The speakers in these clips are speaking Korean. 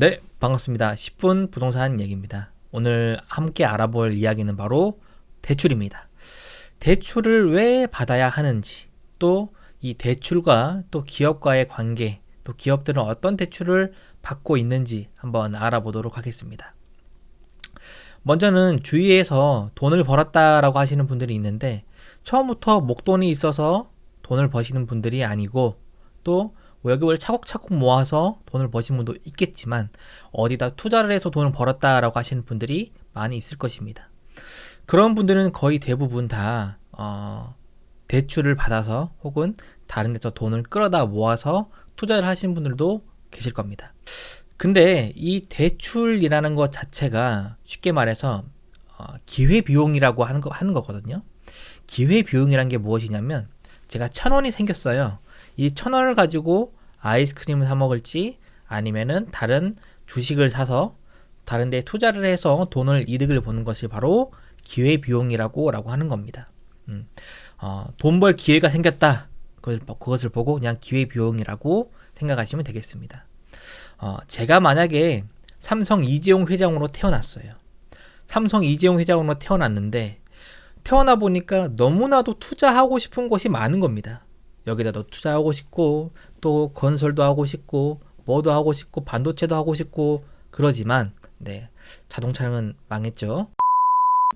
네, 반갑습니다. 10분 부동산 얘기입니다. 오늘 함께 알아볼 이야기는 바로 대출입니다. 대출을 왜 받아야 하는지, 또 이 대출과 또 기업과의 관계, 또 기업들은 어떤 대출을 받고 있는지 한번 알아보도록 하겠습니다. 먼저는 주위에서 돈을 벌었다라고 하시는 분들이 있는데 처음부터 목돈이 있어서 돈을 버시는 분들이 아니고 또 월급을 차곡차곡 모아서 돈을 버신 분도 있겠지만 어디다 투자를 해서 돈을 벌었다라고 하시는 분들이 많이 있을 것입니다. 그런 분들은 거의 대부분 다 어, 대출을 받아서 혹은 다른 데서 돈을 끌어다 모아서 투자를 하신 분들도 계실 겁니다. 근데 이 대출이라는 것 자체가 쉽게 말해서 어, 기회 비용이라고 하는 거 하는 거거든요. 기회 비용이란 게 무엇이냐면 제가 천 원이 생겼어요. 이 천 원을 가지고 아이스크림을 사 먹을지 아니면은 다른 주식을 사서 다른 데 투자를 해서 돈을 이득을 보는 것이 바로 기회 비용이라고 라고 하는 겁니다. 음, 어, 돈 벌 기회가 생겼다. 그것을, 그것을 보고 그냥 기회 비용이라고 생각하시면 되겠습니다. 어, 제가 만약에 삼성 이재용 회장으로 태어났어요. 삼성 이재용 회장으로 태어났는데 태어나 보니까 너무나도 투자하고 싶은 것이 많은 겁니다. 여기다도 투자하고 싶고 또 건설도 하고 싶고 뭐도 하고 싶고 반도체도 하고 싶고 그러지만 네 자동차는 망했죠.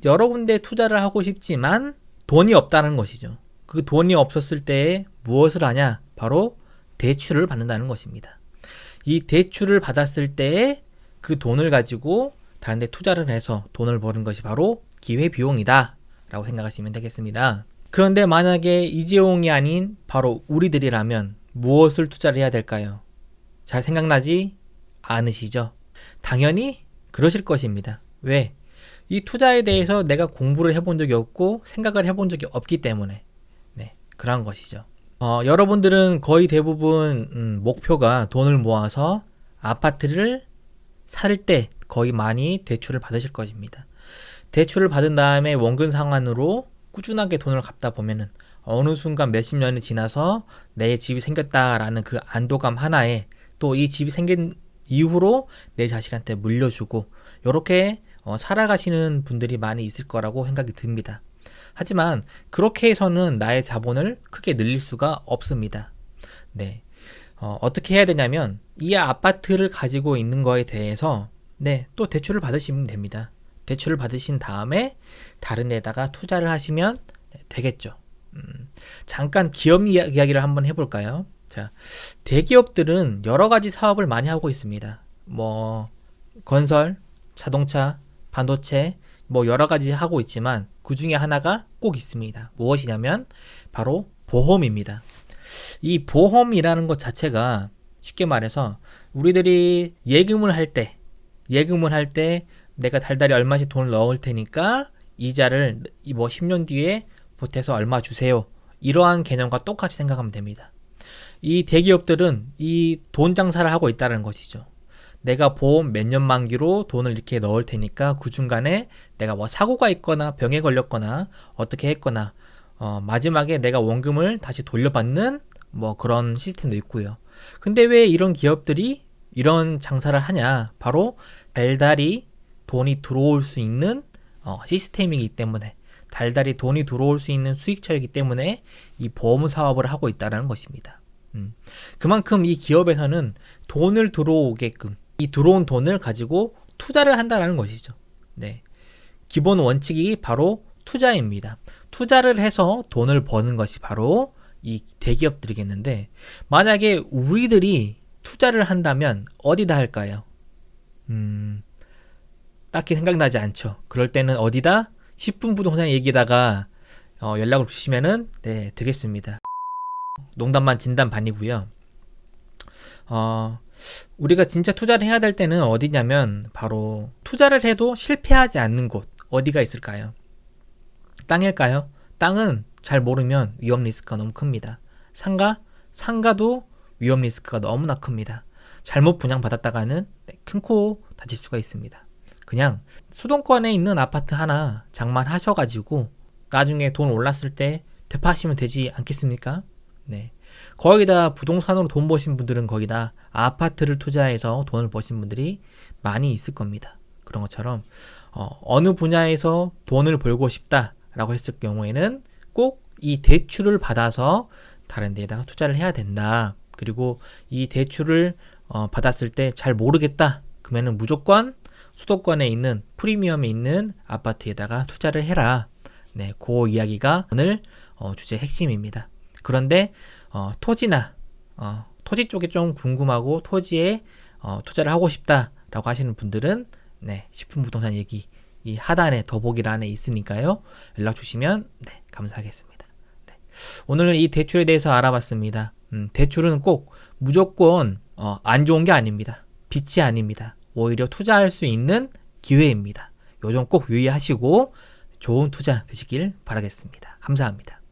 여러 군데 투자를 하고 싶지만 돈이 없다는 것이죠. 그 돈이 없었을 때 무엇을 하냐? 바로 대출을 받는다는 것입니다. 이 대출을 받았을 때그 돈을 가지고 다른 데 투자를 해서 돈을 버는 것이 바로 기회 비용이다. 라고 생각하시면 되겠습니다. 그런데 만약에 이재용이 아닌 바로 우리들이라면 무엇을 투자를 해야 될까요? 잘 생각나지 않으시죠? 당연히 그러실 것입니다. 왜? 이 투자에 대해서 내가 공부를 해본 적이 없고 생각을 해본 적이 없기 때문에 네 그런 것이죠. 어, 여러분들은 거의 대부분 음, 목표가 돈을 모아서 아파트를 살 때 거의 많이 대출을 받으실 것입니다. 대출을 받은 다음에 원금 상환으로 꾸준하게 돈을 갚다 보면은 어느 순간 몇십 년이 지나서 내 집이 생겼다라는 그 안도감 하나에 또 이 집이 생긴 이후로 내 자식한테 물려주고 이렇게 어, 살아가시는 분들이 많이 있을 거라고 생각이 듭니다. 하지만 그렇게 해서는 나의 자본을 크게 늘릴 수가 없습니다. 네. 어, 어떻게 해야 되냐면 이 아파트를 가지고 있는 거에 대해서 네, 또 대출을 받으시면 됩니다. 대출을 받으신 다음에 다른 데다가 투자를 하시면 네, 되겠죠. 음, 잠깐 기업 이야기를 한번 해볼까요? 자, 대기업들은 여러 가지 사업을 많이 하고 있습니다. 뭐, 건설, 자동차, 반도체, 뭐 여러 가지 하고 있지만 그 중에 하나가 꼭 있습니다. 무엇이냐면 바로 보험입니다. 이 보험이라는 것 자체가 쉽게 말해서 우리들이 예금을 할 때, 예금을 할 때 내가 달달이 얼마씩 돈을 넣을 테니까 이자를 뭐 10년 뒤에 보태서 얼마 주세요. 이러한 개념과 똑같이 생각하면 됩니다. 이 대기업들은 이 돈 장사를 하고 있다는 것이죠. 내가 보험 몇 년 만기로 돈을 이렇게 넣을 테니까 그 중간에 내가 뭐 사고가 있거나 병에 걸렸거나 어떻게 했거나 어, 마지막에 내가 원금을 다시 돌려받는 뭐 그런 시스템도 있고요. 근데 왜 이런 기업들이 이런 장사를 하냐? 바로 달달이 돈이 들어올 수 있는 어, 시스템이기 때문에 달달이 돈이 들어올 수 있는 수익처이기 때문에 이 보험 사업을 하고 있다는 것입니다. 음. 그만큼 이 기업에서는 돈을 들어오게끔 이 들어온 돈을 가지고 투자를 한다는 것이죠. 네. 기본 원칙이 바로 투자입니다. 투자를 해서 돈을 버는 것이 바로 이 대기업들이겠는데 만약에 우리들이 투자를 한다면 어디다 할까요? 음, 딱히 생각나지 않죠. 그럴 때는 어디다 10분 부동산 얘기다가 어, 연락을 주시면은 네 되겠습니다. 농담만 진담 반이고요. 어, 우리가 진짜 투자를 해야 될 때는 어디냐면 바로 투자를 해도 실패하지 않는 곳 어디가 있을까요? 땅일까요? 땅은 잘 모르면 위험 리스크가 너무 큽니다. 상가? 상가도 위험 리스크가 너무나 큽니다. 잘못 분양받았다가는 네, 큰코 다칠 수가 있습니다. 그냥 수도권에 있는 아파트 하나 장만하셔가지고 나중에 돈 올랐을 때 되파하시면 되지 않겠습니까? 네. 거기다 부동산으로 돈 버신 분들은 거기다 아파트를 투자해서 돈을 버신 분들이 많이 있을 겁니다. 그런 것처럼 어, 느 분야에서 돈을 벌고 싶다라고 했을 경우에는 꼭 이 대출을 받아서 다른 데에다가 투자를 해야 된다. 그리고 이 대출을 어, 받았을 때 잘 모르겠다. 그러면은 무조건 수도권에 있는 프리미엄에 있는 아파트에다가 투자를 해라. 네, 그 이야기가 오늘 어, 주제 핵심입니다. 그런데 어, 토지나 어, 토지 쪽에 좀 궁금하고 토지에 어, 투자를 하고 싶다라고 하시는 분들은 네, 식품 부동산 얘기 이 하단에 더보기란에 있으니까요. 연락 주시면 네, 감사하겠습니다. 네. 오늘 이 대출에 대해서 알아봤습니다. 음, 대출은 꼭 무조건 어, 안 좋은 게 아닙니다. 빛이 아닙니다. 오히려 투자할 수 있는 기회입니다. 요점 꼭 유의하시고 좋은 투자 되시길 바라겠습니다. 감사합니다.